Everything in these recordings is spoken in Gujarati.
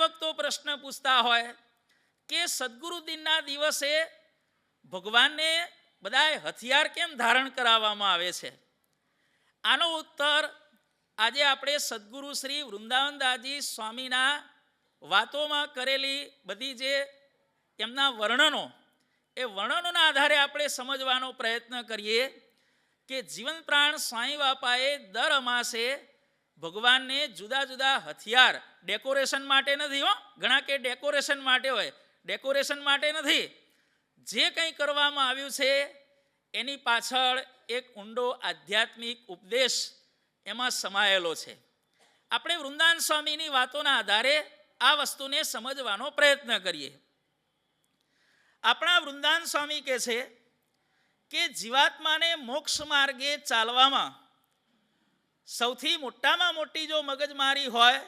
હરિભક્તો પ્રશ્ન પૂછતા હોય કે સદગુરુદિનના દિવસે ભગવાનને બધાએ હથિયાર કેમ ધારણ કરાવવામાં આવે છે? આનો ઉત્તર આજે આપણે સદગુરુ શ્રી વૃંદાવનદાસજી સ્વામીના વાતોમાં કરેલી બધી જે એમના વર્ણનો, એ વર્ણનોના આધારે આપણે સમજવાનો પ્રયત્ન કરીએ કે જીવન પ્રાણ સ્વામી બાપાએ દર અમાસે ભગવાનને જુદા જુદા હથિયાર ડેકોરેશન માટે નથી હો. ઘણા કે ડેકોરેશન માટે હોય. ડેકોરેશન માટે નથી. જે કંઈ કરવામાં આવ્યું છે, એની પાછળ એક ઊંડો આધ્યાત્મિક ઉપદેશ એમાં સમાયેલો છે. આપણે વૃંદાન સ્વામીની વાતોના આધારે આ વસ્તુને સમજવાનો પ્રયત્ન કરીએ. આપણા વૃંદાન સ્વામી કહે છે કે જીવાત્માને મોક્ષ માર્ગે ચાલવામાં સૌથી મોટામાં મોટી જો મગજમારી હોય,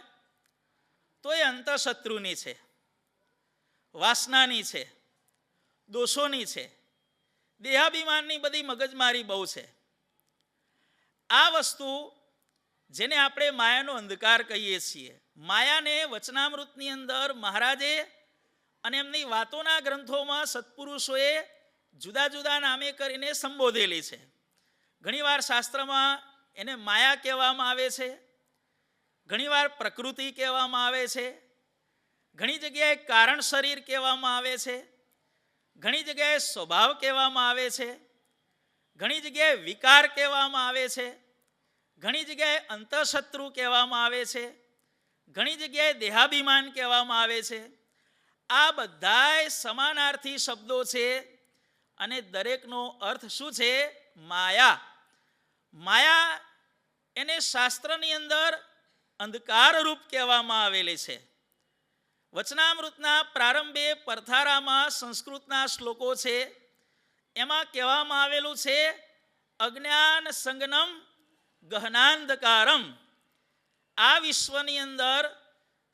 તો એ અંતઃશત્રુની છે, વાસનાની છે, દોષોની છે, દેહાભિમાનની બધી મગજમારી બહુ છે. આ વસ્તુ જેને આપણે માયાનો અંધકાર કહીએ છીએ. માયાને વચનામૃતની અંદર મહારાજે અને એમની વાતોના ગ્રંથોમાં સત્પુરુષોએ જુદા જુદા નામે કરીને સંબોધેલી છે. ઘણીવાર શાસ્ત્રમાં એને માયા કહેવામાં આવે છે. ઘણીવાર પ્રકૃતિ કહેવામાં આવે છે. ઘણી જગ્યાએ કારણ શરીર કહેવામાં આવે છે. ઘણી જગ્યાએ સ્વભાવ કહેવામાં આવે છે. ઘણી જગ્યાએ વિકાર કહેવામાં આવે છે. ઘણી જગ્યાએ અંતઃશત્રુ કહેવામાં આવે છે. ઘણી જગ્યાએ દેહાભિમાન કહેવામાં આવે છે. આ બધાય સમાનાર્થી શબ્દો છે અને દરેકનો અર્થ શું છે? માયા. માયા એને શાસ્ત્રની અંદર અંધકાર રૂપ કહેવામાં આવેલી છે. વચનામૃતના પ્રારંભે પરથારામાં સંસ્કૃતના શ્લોકો છે. એમાં કહેવામાં આવેલું છે, અજ્ઞાન સંગનમ ગહનાંધકારમ. આ વિશ્વની અંદર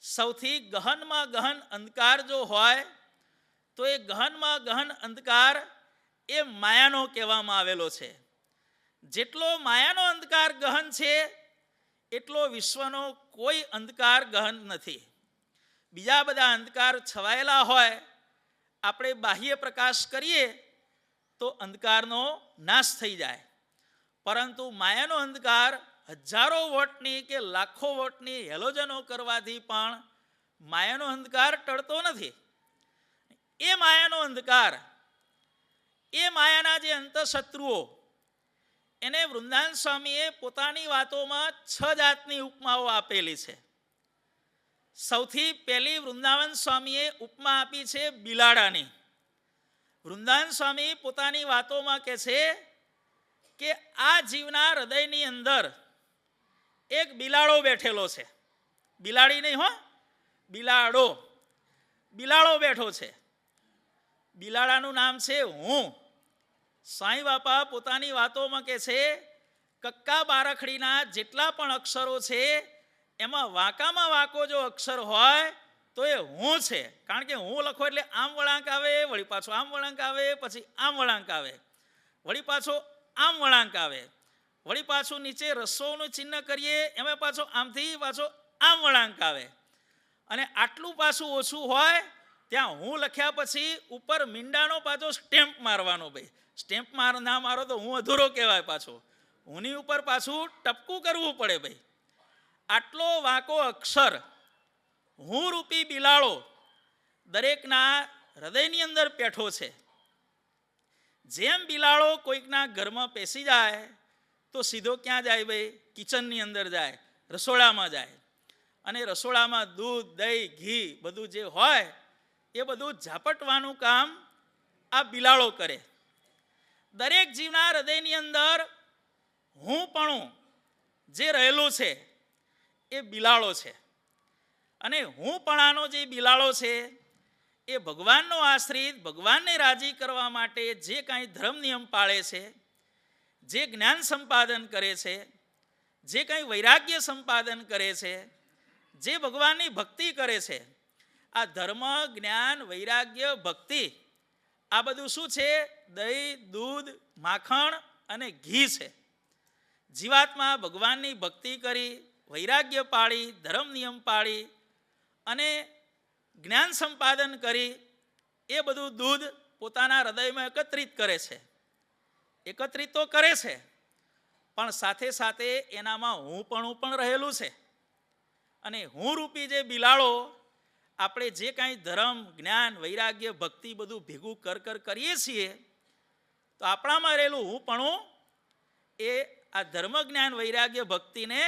સૌથી ગહનમાં ગહન અંધકાર જો હોય, તો એ ગહનમાં ગહન અંધકાર એ માયાનો કહેવામાં આવેલો છે. જેટલો માયાનો અંધકાર ગહન છે, એટલો વિશ્વનો કોઈ અંધકાર ગહન નથી. બીજા બધા અંધકાર છવાયેલા હોય, આપણે બાહ્ય પ્રકાશ કરીએ, તો અંધકારનો નાશ થઈ જાય. પરંતુ માયાનો અંધકાર હજારો વોટની કે લાખો વોટની હેલોજનો કરવાથી પણ માયાનો અંધકાર ટળતો નથી. એ માયાનો અંધકાર, એ માયાના જે અંતઃશત્રુઓ એને વૃંદાવન સ્વામીએ પોતાની વાતોમાં છ જાતની ઉપમાઓ આપેલી છે. સૌથી પહેલી વૃંદાવન સ્વામીએ ઉપમા આપી છે બિલાડાની. વૃંદાવન સ્વામી પોતાની વાતોમાં કહે છે કે આ જીવના હૃદયની અંદર એક બિલાડો બેઠેલો છે. બિલાડી નહીં હો, બિલાડો. બિલાડો બેઠો છે. બિલાડાનું નામ છે હું. સાંઈ બાપા પોતાની વાતોમાં કે છે, કક્કા બારખડીના જેટલા પણ અક્ષરો છે, એમાં વાંકામાં વાંકો જો અક્ષર હોય, તો એ હું છે. કારણ કે હું લખો એટલે આમ વળાંક આવે, વળી પાછો આમ વળાંક આવે, પછી આમ વળાંક આવે. વળી પાછો આમ વળાંક આવે. વળી પાછું નીચે રસોનું ચિહ્ન કરીએ, એમાં પાછો આમથી પાછો આમ વળાંક આવે. અને આટલું પાછું ઓછું હોય ત્યાં હું લખ્યા પછી ઉપર મીંડાનો પાછો સ્ટેમ્પ મારવાનો ભાઈ. સ્ટેમ્પ માર ના મારો તો હું અધૂરો કહેવાય પાછો. હુંની ઉપર પાછું ટપકું કરવું પડે ભાઈ. આટલો વાંકો અક્ષર, હું રૂપી બિલાડો, દરેકના હૃદયની અંદર પેઠો છે. જેમ બિલાડો કોઈકના ઘરમાં પેસી જાય, તો સીધો ક્યાં જાય ભાઈ? કિચનની અંદર જાય, રસોડામાં જાય. અને રસોડામાં દૂધ, દહીં, ઘી બધું જે હોય એ બધું ઝાપટવાનું કામ આ બિલાડો કરે. દરેક જીવના હૃદયની અંદર હું પણ જે રહેલું છે એ બિલાડો છે. અને હું પણાનો જે બિલાડો છે એ ભગવાનનો આશ્રિત, ભગવાનને રાજી કરવા માટે જે કાંઈ ધર્મ નિયમ પાળે છે, જે જ્ઞાન સંપાદન કરે છે, જે કંઈ વૈરાગ્ય સંપાદન કરે છે, જે ભગવાનની ભક્તિ કરે છે આ ધર્મ, જ્ઞાન, વૈરાગ્ય, ભક્તિ, આ બધું શું છે? દહીં, દૂધ, માખણ અને ઘી છે. જીવાત્મા ભગવાનની ભક્તિ કરી, વૈરાગ્ય પાળી, ધર્મ નિયમ પાળી અને જ્ઞાન સંપાદન કરી, એ બધું દૂધ પોતાના હૃદયમાં એકત્રિત કરે છે. એકત્રિત તો કરે છે, પણ સાથે સાથે એનામાં હું પણ પણ રહેલું છે. અને હું રૂપી જે બિલાડો આપણે જે કાંઈ ધર્મ, જ્ઞાન, વૈરાગ્ય, ભક્તિ બધું ભેગું કર કર કરીએ છીએ, તો આપણામાં રહેલું હું પણ એ આ ધર્મ, જ્ઞાન, વૈરાગ્ય, ભક્તિને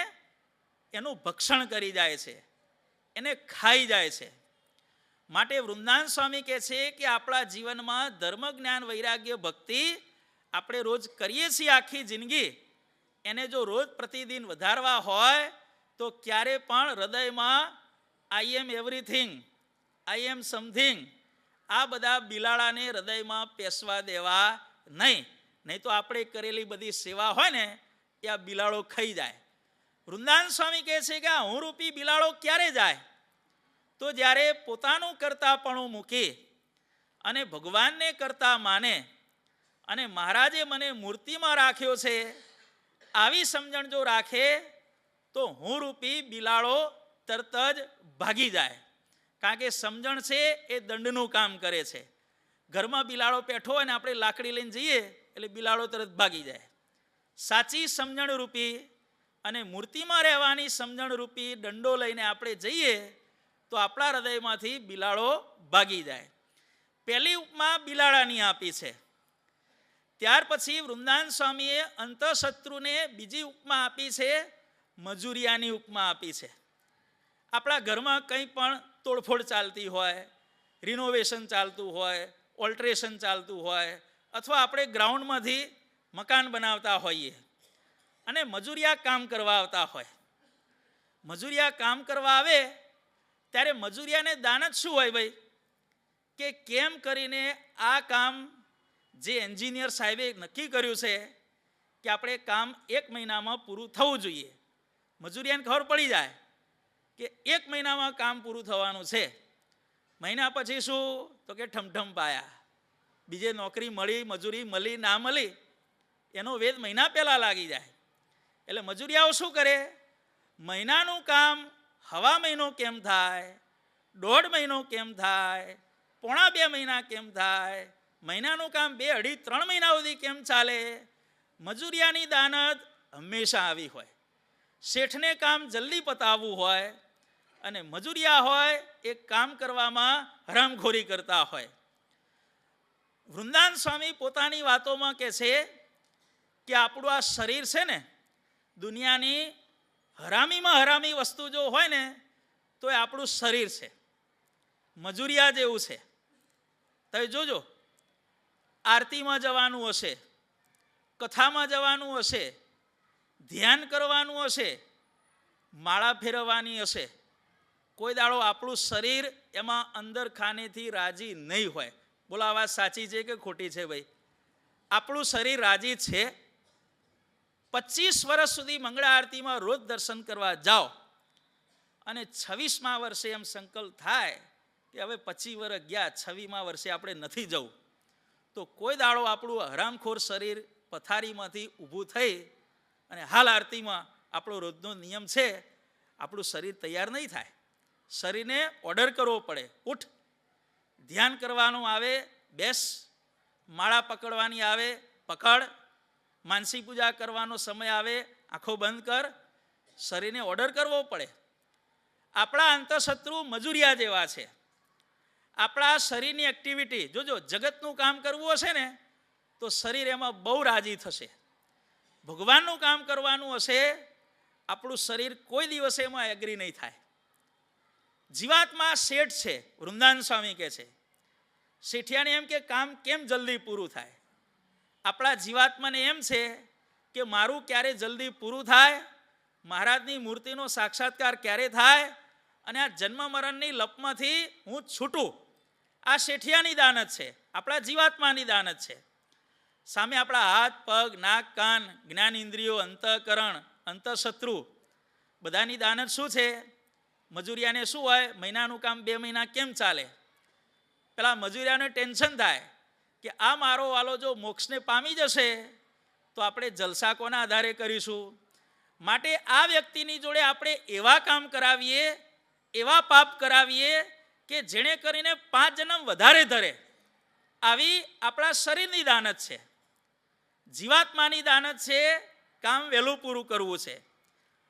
એનું ભક્ષણ કરી જાય છે, એને ખાઈ જાય છે. માટે વૃંદાન સ્વામી કહે છે કે આપણા જીવનમાં ધર્મ, જ્ઞાન, વૈરાગ્ય, ભક્તિ આપણે રોજ કરીએ છીએ આખી જિંદગી. એને જો રોજ પ્રતિદિન વધારવા હોય, તો ક્યારે પણ હૃદયમાં આઈ એમ એવરીથિંગ આઈ એમ સમથિંગ આ બધા બિલાડાને હૃદયમાં પેસવા દેવા નહીં. નહીં તો આપણે કરેલી બધી સેવા હોય ને, એ આ બિલાડો ખાઈ જાય. વૃંદાન સ્વામી કહે છે કે આ હું રૂપી બિલાડો ક્યારે જાય? તો જ્યારે પોતાનું કરતાપણું મૂકી અને ભગવાનને કરતા માને અને મહારાજે મને મૂર્તિમાં રાખ્યો છે, આવી સમજણ જો રાખે તો હું રૂપી બિલાડો તરત જ ભાગી જાય. કારણ કે સમજણ છે એ દંડનું કામ કરે છે. ઘરમાં બિલાડો પેઠો હોય ને આપણે લાકડી લઈને જઈએ, એટલે બિલાડો તરત ભાગી જાય. સાચી સમજણ રૂપી અને મૂર્તિમાં રહેવાની સમજણ રૂપી દંડો લઈને આપણે જઈએ, તો આપણા હૃદયમાંથી બિલાડો ભાગી જાય. પહેલી ઉપમા બિલાડાની આપી છે. ત્યાર પછી વૃંદાન સ્વામીએ અંતઃશત્રુને બીજી ઉપમા આપી છે, મજૂરિયાની ઉપમા આપી છે. આપણા ઘરમાં કંઈ પણ તોડફોડ ચાલતી હોય રિનોવેશન ચાલતું હોય ઓલ્ટ્રેશન ચાલતું હોય, અથવા આપણે ગ્રાઉન્ડમાંથી મકાન બનાવતા હોઈએ અને મજૂરિયા કામ કરવા આવતા હોય. મજૂરિયા કામ કરવા આવે ત્યારે મજૂરિયાને દાન જ શું હોય ભાઈ? કે કેમ કરીને આ કામ જે એન્જિનિયર સાહેબે નક્કી કર્યું છે કે આપણે કામ એક મહિનામાં પૂરું થવું જોઈએ. મજૂરિયાને ખબર પડી જાય. કે એક મહિનામાં કામ પૂરું થવાનું છે. મહિના પછી શું? તો કે ઠમઠમ પાયા. બીજે નોકરી મળી, મજૂરી મળી, ના મળી, એનો વેદ મહિના પહેલાં લાગી જાય. એટલે મજૂરિયાઓ શું કરે? મહિનાનું કામ હવા મહિનો કેમ થાય? દોઢ મહિનો કેમ થાય? પોણા બે મહિના કેમ થાય? મહિનાનું કામ બે અઢી ત્રણ મહિના સુધી કેમ ચાલે? મજૂરિયાની દાનત હંમેશા આવી હોય. શેઠને કામ જલ્દી પતાવવું હોય અને મજૂરિયા હોય, એ કામ કરવામાં હરામખોરી કરતા હોય. વૃંદાન સ્વામી પોતાની વાતોમાં કહે છે કે આપણું આ શરીર છે ને, દુનિયાની હરામીમાં હરામી વસ્તુ જો હોય ને, તો એ આપણું શરીર છે. મજૂરિયા જેવું છે. તમે જોજો, આરતીમાં જવાનું હશે, કથામાં જવાનું હશે, ધ્યાન કરવાનું હશે, માળા ફેરવવાની હશે કોઈ દાડો આપણું શરીર એમાં અંદર ખાનેથી રાજી નહીં હોય. બોલો, આ વાત સાચી છે કે ખોટી છે ભાઈ? આપણું શરીર રાજી છે, પચીસ વર્ષ સુધી મંગળા આરતીમાં રોજ દર્શન કરવા જાઓ અને છવ્વીસમા વર્ષે એમ સંકલ્પ થાય કે હવે પચીસ વર્ષ ગયા છવ્વીસમા વર્ષે આપણે નથી જવું. તો કોઈ દાડો આપણું હરામખોર શરીર પથારીમાંથી ઊભું થઈ અને હાલ આરતીમાં આપણો રોજનો નિયમ છે, આપણું શરીર તૈયાર નહીં થાય. શરીરને ઓર્ડર કરવો પડે. ઉઠ. ધ્યાન કરવાનું આવે, બેસ. માળા પકડવાની આવે, પકડ. માનસી પૂજા કરવાનો સમય આવે, આંખો બંધ કર. શરીરને ઓર્ડર કરવો પડે. આપણા અંતઃશત્રુ મજૂરિયા જેવા છે. આપણા શરીરની એક્ટિવિટી જોજો, જગતનું કામ કરવું હશે ને, તો શરીર એમાં બહુ રાજી થશે. ભગવાનનું કામ કરવાનું હશે, આપણું શરીર કોઈ દિવસે એમાં એગ્રી નહીં થાય. જીવાત્મા શેઠ છે, વૃંદાન સ્વામી કહે છે. શેઠિયાને એમ કે, કામ કેમ જલ્દી પૂરું થાય? આપણા જીવાત્માને એમ છે કે, મારું ક્યારે જલ્દી પૂરું થાય? મહારાજની મૂર્તિનો સાક્ષાત્કાર ક્યારે થાય? અને આ જન્મ મરણની લપમાંથી હું છૂટું. આ શેઠિયાની દાનત છે, આપણા જીવાત્માની દાનત છે. સામે આપણા હાથ, પગ, નાક, કાન જ્ઞાન ઇન્દ્રિયો અંતઃકરણ, અંતઃશત્રુ. બધાની દાનત શું છે? મજૂરિયાને શું હોય? મહિનાનું કામ બે મહિના કેમ ચાલે? પેલા મજૂરિયાને ટેન્શન થાય કે આ મારો વાલો જો મોક્ષને પામી જશે તો આપણે જલસા કોના આધારે કરીશું? માટે આ વ્યક્તિની જોડે આપણે એવા કામ કરાવીએ, એવા પાપ કરાવીએ કે જેણે કરીને પાંચ જન્મ વધારે ધરે. આવી આપણા શરીરની દાનત છે. જીવાત્માની દાનત છે. કામ વહેલું પૂરું કરવું છે.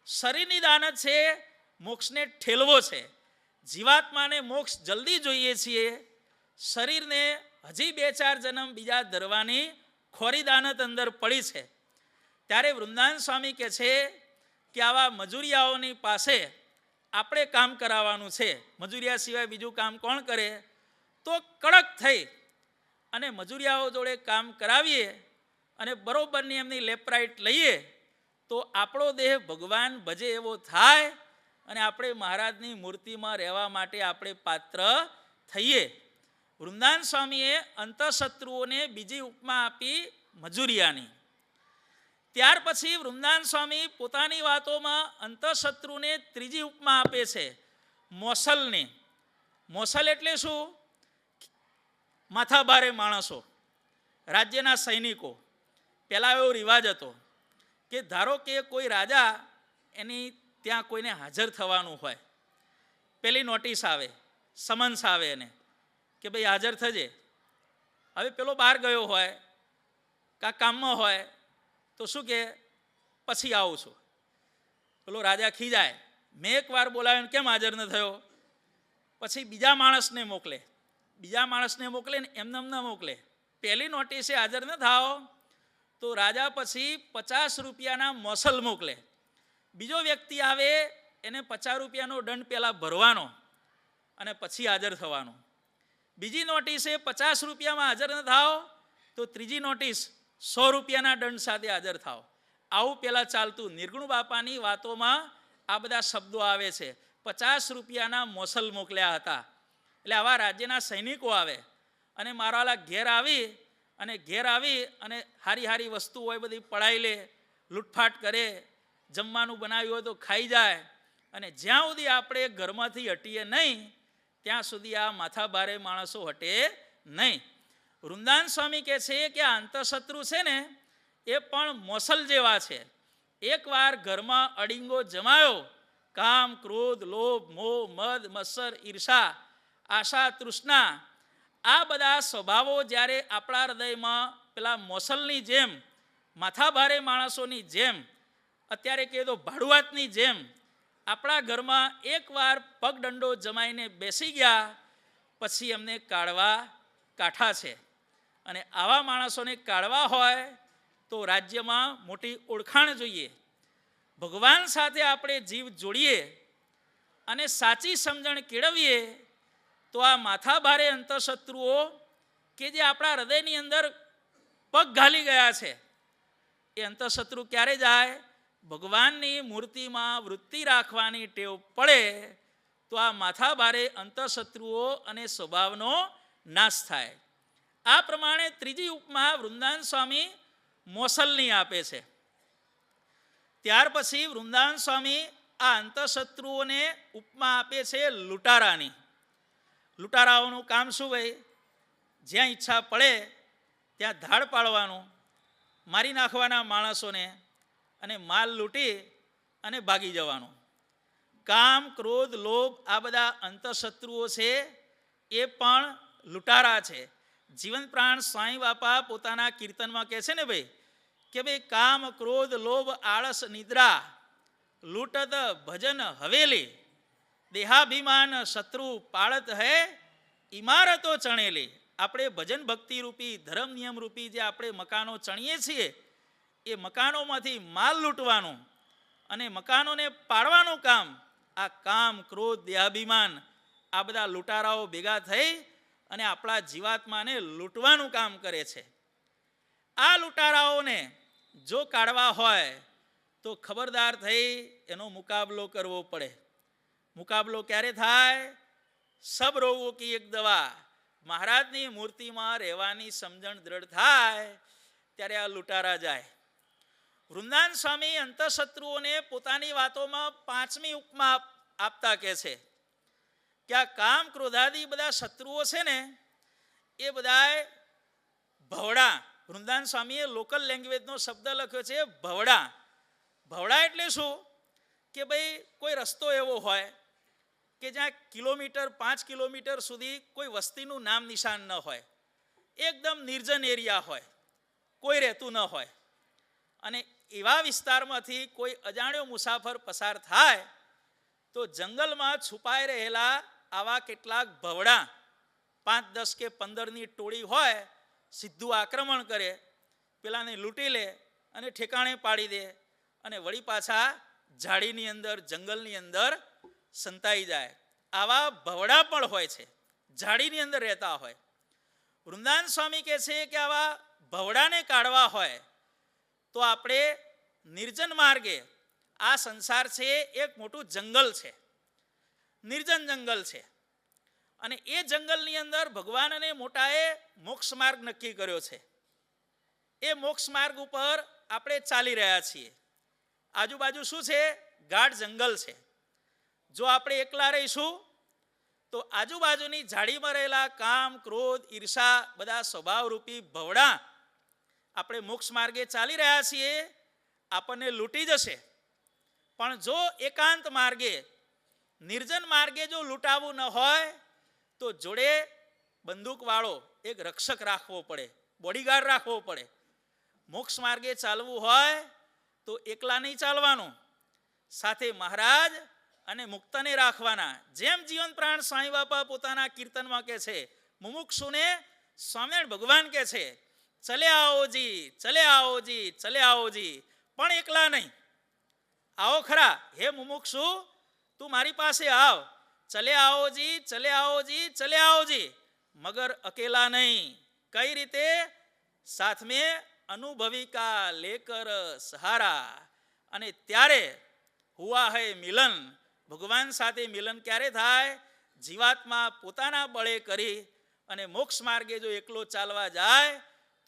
શરીરની દાનત છે મોક્ષને ઠેલવો છે. જીવાત્માને મોક્ષ જલ્દી જોઈએ છીએ. શરીરને હજી બે ચાર જન્મ બીજા ધરવાની ખોરી દાનત અંદર પડી છે. ત્યારે વૃંદાવન સ્વામી કહે છે કે આવા મજૂરિયાઓની પાસે આપણે કામ કરાવવાનું છે. મજૂરિયા સિવાય બીજું કામ કોણ કરે? તો કડક થઈ અને મજૂરિયાઓ જોડે કામ કરાવીએ અને બરોબરની એમની લેપરાઇટ લઈએ તો આપણો દેહ ભગવાન ભજે એવો થાય અને આપણે મહારાજની મૂર્તિમાં રહેવા માટે આપણે પાત્ર થઈએ. વૃંદાવન સ્વામીએ અંતઃશત્રુઓને બીજી ઉપમા આપી મજૂરિયાની. ત્યાર પછી વૃંદાવન સ્વામી પોતાની વાતોમાં અંતઃશત્રુને ત્રીજી ઉપમા આપે છે, મોસલને. મોસલ એટલે શું? માથાભારે માણસો, રાજ્યના સૈનિકો. પહેલાં એવો રિવાજ હતો કે ધારો કે કોઈ રાજા એની ત્યાં કોઈને હાજર થવાનું હોય. પેલી નોટિસ આવે સમન્સ આવે એને કે ભાઈ હાજર થજે. હવે પેલો બહાર ગયો હોય, કાં કામમાં હોય, તો શું કે, પછી આવું છું. પેલો રાજા ખીજાય, મેં એકવાર બોલાવ્યો કેમ હાજર ન થયો? પછી બીજા માણસને મોકલે. બીજા માણસને મોકલે ને એમને એમ ન મોકલે. પહેલી નોટિસે હાજર ન થાઓ. તો રાજા પછી પચાસ રૂપિયાના મોસલ મોકલે. બીજો વ્યક્તિ આવે, એને પચાસ રૂપિયાનો દંડ પહેલાં ભરવાનો અને પછી હાજર થવાનો. બીજી નોટિસ એ પચાસ રૂપિયામાં હાજર ન થાઓ, તો ત્રીજી નોટિસ સો રૂપિયાના દંડ સાથે હાજર થાવ આવું પહેલાં ચાલતું. નિર્ગુણ બાપાની વાતોમાં આ બધા શબ્દો આવે છે. પચાસ રૂપિયાના મોસલ મોકલ્યા હતા. એટલે આવા રાજ્યના સૈનિકો આવે અને મારાલા ઘેર આવી અને ઘેર આવી અને હારી હારી વસ્તુ હોય બધી પડાવી લે, લૂંટફાટ કરે જમવાનું બનાવ્યું હોય તો ખાઈ જાય. અને જ્યાં સુધી આપણે ઘરમાંથી હટીએ નહીં, ત્યાં સુધી આ માથાભારે માણસો હટે નહીં. વૃંદાન સ્વામી કહે છે કે આ અંતઃશત્રુ છે ને, એ પણ મોસલ જેવા છે. એકવાર ઘરમાં અડિંગો જમાયો. કામ, ક્રોધ, લોભ, મોહ, મદ, મત્સર, ઈર્ષા, આશા, તૃષ્ણા, આ બધા સ્વભાવો જ્યારે આપણા હૃદયમાં પેલા મોસલની જેમ, માથાભારે માણસોની જેમ અત્યારે કહે તો ભાડુઆતની જેમ આપણા ઘરમાં એકવાર પગદંડો જમાઈને બેસી ગયા, પછી એમને કાઢવા કાઠા છે. અને આવા માણસોને કાઢવા હોય તો રાજ્યમાં મોટી ઓળખાણ જોઈએ. ભગવાન સાથે આપણે જીવ જોડીએ અને સાચી સમજણ કેળવીએ તો આ માથાભારે અંતઃશત્રુઓ કે જે આપણા હૃદયની અંદર પગ ઘાલી ગયા છે, એ અંતઃશત્રુ ક્યારે જાય? ભગવાનની મૂર્તિમાં વૃત્તિ રાખવાની ટેવ પડે, તો આ માથાભારે અંતઃશત્રુઓ અને સ્વભાવનો નાશ થાય. આ પ્રમાણે ત્રીજી ઉપમા વૃંદાવન સ્વામી મોસલની આપે છે. ત્યાર પછી વૃંદાવન સ્વામી આ અંતઃશત્રુઓને ઉપમા આપે છે લૂંટારાની. લૂંટારાઓનું કામ શું ભાઈ? જ્યાં ઈચ્છા પડે, ત્યાં ધાડ પાડવાનું, મારી નાખવાના માણસોને અને માલ લૂંટી અને ભાગી જવાનું. કામ, ક્રોધ, લોભ આ બધા અંતઃશત્રુઓ છે, એ પણ લૂંટારા છે. જીવન પ્રાણ સ્વાઈ બાપા પોતાના કીર્તનમાં કહે છે ને ભાઈ, કે ભાઈ, કામ, ક્રોધ, લોભ, આળસ, નિદ્રા, લૂંટત ભજન, હવેલી, દેહાભિમાન, શત્રુ પાળત હે ઇમારતો ચણેલી. આપણે ભજન ભક્તિ રૂપી, ધર્મ નિયમ રૂપી જે આપણે મકાનો ચણીએ છીએ એ મકાનોમાંથી માલ લૂંટવાનું અને મકાનોને પાડવાનું કામ, આ કામ, ક્રોધ, દેહાભિમાન, આ બધા લૂંટારાઓ ભેગા થઈ અને આપણા જીવાત્માને લૂંટવાનું કામ કરે છે. આ લૂંટારાઓને જો કાઢવા હોય તો ખબરદાર થઈ એનો મુકાબલો કરવો પડે. મુકાબલો ક્યારે થાય? સબ રોગો કી એક દવા. મહારાજની મૂર્તિમાં રહેવાની સમજણ દ્રઢ થાય ત્યારે આ લૂંટારા જાય. વૃંદાવન સ્વામી અંતઃશત્રુઓને પોતાની વાતોમાં પાંચમી ઉપમા આપતા કહે છે કે આ કામ ક્રોધાદી બધા શત્રુઓ છે ને, એ બધાએ ભવડા વૃંદાવન સ્વામીએ લોકલ લેંગ્વેજનો શબ્દ લખ્યો છે ભવડા. ભવડા એટલે શું? કે ભાઈ કોઈ રસ્તો એવો હોય કે જ્યાં કિલોમીટર, પાંચ કિલોમીટર સુધી કોઈ વસ્તીનું નામ નિશાન ન હોય. એકદમ નિર્જન એરિયા હોય. કોઈ રહેતું ન હોય. અને એવા વિસ્તારમાંથી કોઈ અજાણ્યો મુસાફર પસાર થાય, તો જંગલમાં છુપાઈ રહેલા આવા કેટલાક ભવડા પાંચ, દસ કે પંદરની ટોળી હોય, સીધું આક્રમણ કરે, પેલાને લૂંટી લે અને ઠેકાણે પાડી દે અને વળી પાછા ઝાડીની અંદર, જંગલની અંદર સંતાઈ જાય. આવા ભવડા પણ હોય છે, ઝાડીની અંદર રહેતા હોય. વૃંદાન સ્વામી કહે છે કે આવા ભવડાને કાઢવા હોય તો આપણે નિર્જન માર્ગે આ સંસાર છે એક મોટું જંગલ છે. નિર્જન જંગલ છે. અને એ જંગલની અંદર ભગવાનને મોટાએ મોક્ષ માર્ગ નક્કી કર્યો છે. એ મોક્ષ માર્ગ ઉપર આપણે ચાલી રહ્યા છીએ. આજુબાજુ શું છે? ગાઢ જંગલ છે. જો આપણે એકલા રહીશું, તો આજુબાજુની ઝાડીમાં રહેલા કામ, ક્રોધ, ઈર્ષા, બધા સ્વભાવરૂપી ભવડા આપણે મોક્ષ માર્ગે ચાલી રહ્યા છીએ, આપણને લૂંટી જશે. પણ જો એકાંત માર્ગે, નિર્જન માર્ગે જો લૂંટાવું ન હોય, તો જોડે બંદૂકવાળો એક રક્ષક રાખવો પડે બોડીગાર્ડ રાખવો પડે. મોક્ષ માર્ગે ચાલવું હોય, તો એકલા નહીં ચાલવાનું. સાથે મહારાજ અને મુક્તને રાખવાના. જેમ જીવન પ્રાણ સાંઈ બાપા પોતાના કીર્તનમાં કે છે, મુમુક્ષુને સ્વામિનારાયણ ભગવાન કે છે ચલે આવોજી ચલે આવોજી ચલે આવોજી પણ એકલા નહીં. આવો ખરા. હે મુમુક્ષુ, તું મારી પાસે આવ. ચલે આવોજી ચલે આવોજી ચલે આવોજી મગર અકેલા નહીં. કઈ રીતે? સાથ મેં અનુભવિકા લેકર સહારા. અને ત્યારે હુઆ હૈ મિલન. ભગવાન સાથે મિલન ક્યારે થાય? જીવાત્મા પોતાના બળે કરી અને મોક્ષ માર્ગે જો એકલો ચાલવા જાય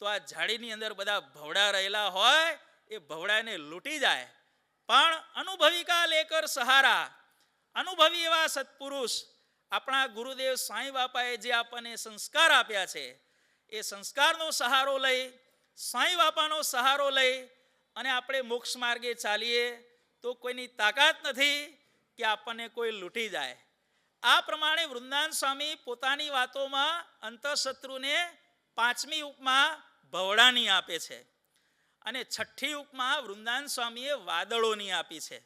તો આ ઝાડીની અંદર બધા ભવડા રહેલા હોય, એ ભવડાને લૂંટી જાય. પણ અનુભવિકા લેકર સહારા. અનુભવી એવા સત્પુરુષ આપણા ગુરુદેવ સાંઈ બાપાએ જે આપણને સંસ્કાર આપ્યા છે, એ સંસ્કારનો સહારો લઈ, સાંઈ બાપાનો સહારો લઈ અને આપણે મોક્ષ માર્ગે ચાલીએ તો કોઈની તાકાત નથી કે આપણને કોઈ લૂંટી જાય. આ પ્રમાણે વૃંદાન સ્વામી પોતાની વાતોમાં અંતઃશત્રુને પાંચમી ઉપમા ભવડાની આપે છે. અને છઠ્ઠી ઉપમા વૃંદાવન સ્વામીએ વાદળોની આપી છે.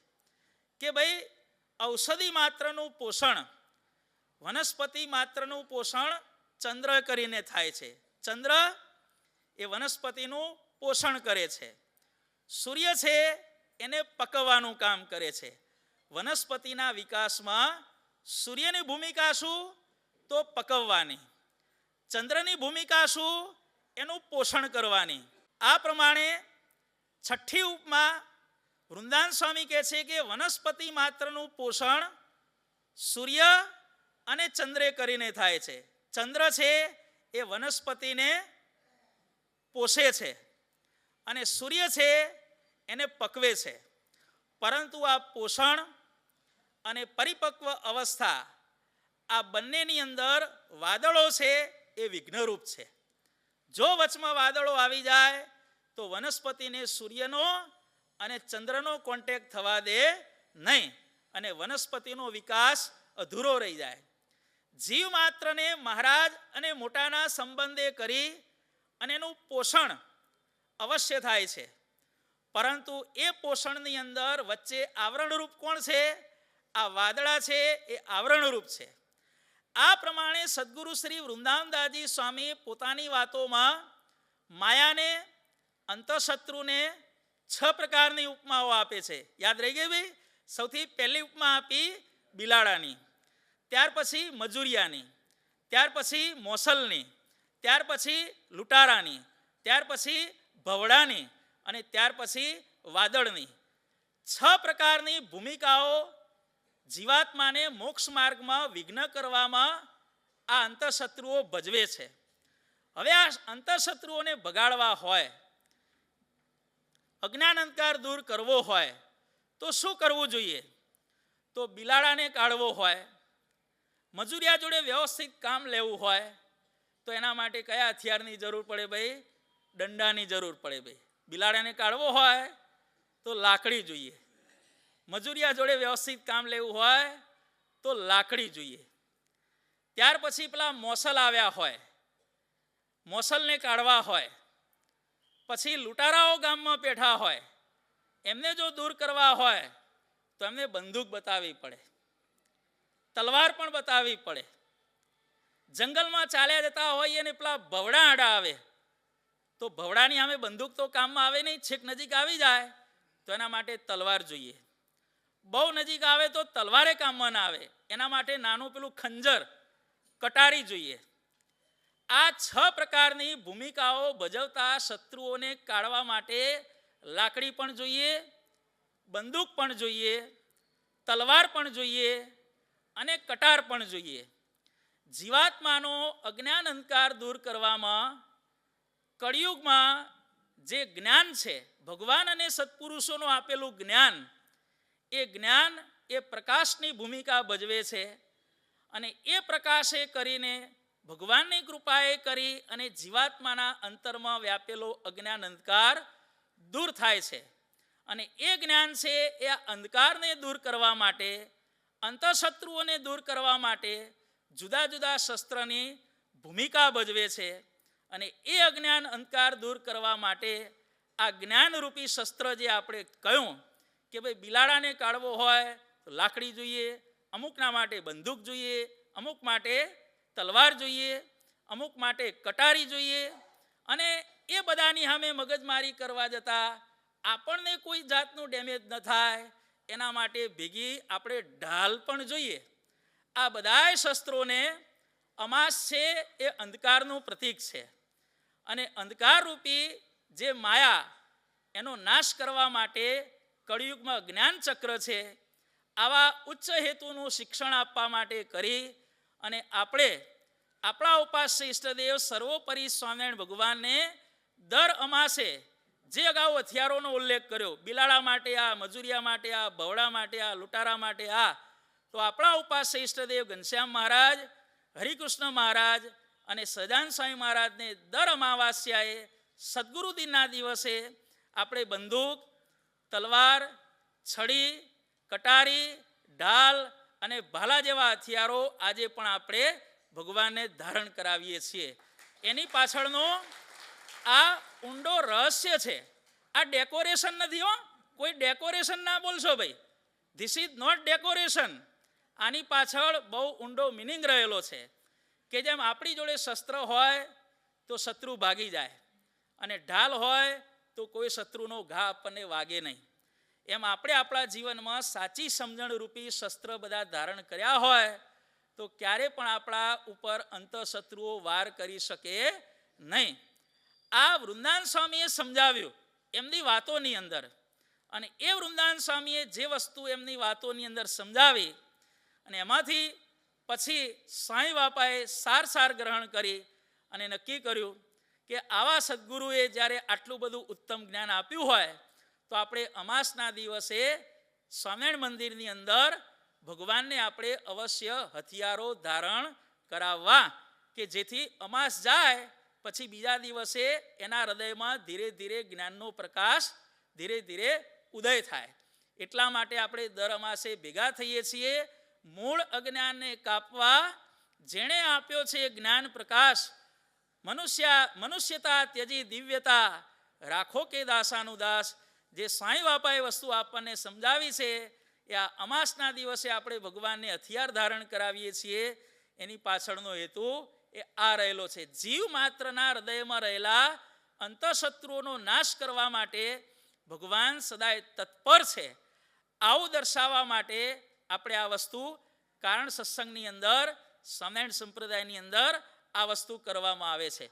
કે ભાઈ, ઔષધિ માત્રનું પોષણ, વનસ્પતિ માત્રનું પોષણ ચંદ્ર કરીને થાય છે. ચંદ્ર એ વનસ્પતિનું પોષણ કરે છે. સૂર્ય છે એને પકવવાનું કામ કરે છે. વનસ્પતિના વિકાસમાં સૂર્યની ભૂમિકા શું? તો પકવવાની. ચંદ્રની ભૂમિકા શું? એનું પોષણ કરવાની. આ પ્રમાણે છઠ્ઠી ઉપમાં વૃંદાન સ્વામી કહે છે કે વનસ્પતિ માત્રનું પોષણ સૂર્ય અને ચંદ્રે કરીને થાય છે. ચંદ્ર છે એ વનસ્પતિને પોષે છે અને સૂર્ય છે એને પકવે છે. પરંતુ આ પોષણ અને પરિપક્વ અવસ્થા આ બંનેની અંદર વાદળો છે એ વિઘ્નરૂપ છે. જો વચમાં વાદળો આવી જાય, તો વનસ્પતિને સૂર્યનો અને ચંદ્રનો કોન્ટેક્ટ થવા દે નહીં. અને વનસ્પતિનો વિકાસ અધૂરો રહી જાય. જીવ માત્રને મહારાજ અને મોટાના સંબંધે કરી અને એનું પોષણ અવશ્ય થાય છે. પરંતુ એ પોષણની અંદર વચ્ચે આવરણરૂપ કોણ છે? આ વાદળા છે, એ આવરણરૂપ છે. આ પ્રમાણે સદગુરુ શ્રી વૃંદાવનદાસજી સ્વામી પોતાની વાતોમાં માયાને, અંતઃશત્રુને છ પ્રકારની ઉપમાઓ આપે છે. યાદ રહી ગઈ ભાઈ? સૌથી પહેલી ઉપમા આપી બિલાડાની, ત્યાર પછી મજૂરિયાની, ત્યાર પછી મોસલની, ત્યાર પછી લૂંટારાની, ત્યાર પછી ભવડાની અને ત્યાર પછી વાદળની. છ પ્રકારની ભૂમિકાઓ જીવાત્માને મોક્ષ માર્ગમાં વિઘ્ન કરવામાં આ અંતઃશત્રુઓ ભજવે છે. હવે આ અંતઃશત્રુઓને બગાડવા હોય અજ્ઞાન અંધકાર દૂર કરવો હોય, તો શું કરવું જોઈએ? તો બિલાડાને કાઢવો હોય, મજૂરિયા જોડે વ્યવસ્થિત કામ લેવું હોય, તો એના માટે કયા હથિયારની જરૂર પડે ભાઈ? દંડાની જરૂર પડે ભાઈ. બિલાડાને કાઢવો હોય, તો લાકડી જોઈએ. મજૂરિયા જોડે વ્યવસ્થિત કામ લેવું હોય તો લાકડી જોઈએ. ત્યાર પછી પેલા મોસલ આવ્યા હોય. મોસલને કાઢવા હોય. પછી લૂંટારાઓ ગામમાં પેઠા હોય. એમને જો દૂર કરવા હોય તો એમને બંદૂક બતાવવી પડે. તલવાર પણ બતાવવી પડે. જંગલમાં ચાલ્યા જતા હોઈએ ને પેલા ભવડા આડા આવે. તો ભવડાની સામે બંદૂક તો કામમાં આવે નહીં, છેક નજીક આવી જાય, તો એના માટે તલવાર જોઈએ. બહુ નજીક આવે તો તલવારે કામમાં ના આવે. એના માટે નાનું પેલું ખંજર, કટારી જોઈએ. આ છ પ્રકારની ભૂમિકાઓ ભજવતા શત્રુઓને કાઢવા માટે લાકડી પણ જોઈએ, બંદૂક પણ જોઈએ, તલવાર પણ જોઈએ અને કટાર પણ જોઈએ. જીવાત્માનો અજ્ઞાન અંધકાર દૂર કરવામાં કળિયુગમાં જે જ્ઞાન છે, ભગવાન અને સત્પુરુષોનું આપેલું જ્ઞાન એ જ્ઞાન એ પ્રકાશની ભૂમિકા ભજવે છે અને એ પ્રકાશે કરીને ભગવાનની કૃપાએ કરી અને જીવાત્માના અંતરમાં વ્યાપેલો અજ્ઞાન અંધકાર દૂર થાય છે. અને એ જ્ઞાન છે એ અંધકારને દૂર કરવા માટે, અંતઃશત્રુઓને દૂર કરવા માટે જુદા જુદા શસ્ત્રની ભૂમિકા ભજવે છે. અને એ અજ્ઞાન અંધકાર દૂર કરવા માટે આ જ્ઞાનરૂપી શસ્ત્ર જે આપણે કહ્યું કે ભાઈ બિલાડાને કાઢવો હોય તો લાકડી જોઈએ, અમુકના માટે બંદૂક જોઈએ, અમુક માટે તલવાર જોઈએ, અમુક માટે કટારી જોઈએ અને એ બધાની સામે મગજમારી કરવા જતાં આપણને કોઈ જાતનું ડેમેજ ન થાય. એના માટે ભેગી આપણે ઢાલ પણ જોઈએ. આ બધાય શસ્ત્રોને અમાસ છે એ અંધકારનું પ્રતીક છે. અને અંધકારરૂપી જે માયા એનો નાશ કરવા માટે કળિયુગમાં જ્ઞાન ચક્ર છે, આવા ઉચ્ચ હેતુનું શિક્ષણ આપવા માટે કરી અને આપણે આપણા ઉપાસ્ય ઈષ્ટદેવ સર્વોપરી સ્વામિનારાયણ ભગવાનને દર અમાસે જે અગાઉ હથિયારોનો ઉલ્લેખ કર્યો, બિલાડા માટે આ, મજૂરિયા માટે આ ભવડા માટે આ, લૂંટારા માટે આ, તો આપણા ઉપાસ્ય ઈષ્ટદેવ ઘનશ્યામ મહારાજ, હરિકૃષ્ણ મહારાજ અને સજાન સ્વામી મહારાજને દર અમાવાસ્યાએ સદગુરુ દિવસે આપણે બંદૂક તલવાર, છડી, કટારી, ઢાલ અને ભાલા જેવા હથિયારો આજે પણ આપણે ભગવાનને ધારણ કરાવીએ છીએ. એની પાછળનો આ ઊંડો રહસ્ય છે. આ ડેકોરેશન નથી હો. કોઈ ડેકોરેશન ના બોલશો ભાઈ. ધીસ ઇઝ નોટ ડેકોરેશન આની પાછળ બહુ ઊંડો મિનિંગ રહેલો છે કે જેમ આપણી જોડે શસ્ત્ર હોય તો શત્રુ ભાગી જાય અને ઢાલ હોય તો કોઈ શત્રુનો ઘા આપણને વાગે નહીં. એમ આપણે આપણા જીવનમાં સાચી સમજણરૂપી શસ્ત્ર બધા ધારણ કર્યા હોય, તો ક્યારે પણ આપણા ઉપર અંતઃશત્રુઓ વાર કરી શકે નહીં. આ વૃંદાન સ્વામીએ સમજાવ્યું એમની વાતોની અંદર. અને એ વૃંદાન સ્વામીએ જે વસ્તુ એમની વાતોની અંદર સમજાવી અને એમાંથી પછી સાંઈ બાપાએ સાર સાર ગ્રહણ કરી અને નક્કી કર્યું કે આવા સદગુરુએ જ્યારે આટલું બધું ઉત્તમ જ્ઞાન આપ્યું હોય, તો આપણે અમાસના દિવસે સ્વામિનારાયણ મંદિરની અંદર ભગવાનને આપણે અવશ્ય હથિયારો ધારણ કરાવવા કે જેથી અમાસ જાય, પછી બીજા દિવસે એના હૃદયમાં ધીરે ધીરે જ્ઞાનનો પ્રકાશ, ધીરે ધીરે ઉદય થાય. એટલા માટે આપણે દર અમાસે ભેગા થઈએ છીએ. મૂળ અજ્ઞાનને કાપવા જેણે આપ્યો છે જ્ઞાન પ્રકાશ મનુષ્ય મનુષ્યતા ત્યજી દિવ્યતા. રાખો કે દાસાનું દાસ. જે સાંઈ બાપાએ વસ્તુ આપણને સમજાવી છે, એ આ અમાસના દિવસે આપણે ભગવાનને હથિયાર ધારણ કરાવીએ છીએ. એની પાછળનો હેતુ એ આ રહેલો છે. જીવ માત્રના હૃદયમાં રહેલા અંતઃશત્રુઓનો નાશ કરવા માટે ભગવાન સદાય તત્પર છે. આવું દર્શાવવા માટે આપણે આ વસ્તુ કારણ સત્સંગની અંદર, સ્વામિનારાયણ સંપ્રદાયની અંદર આ વસ્તુ કરવામાં આવે છે.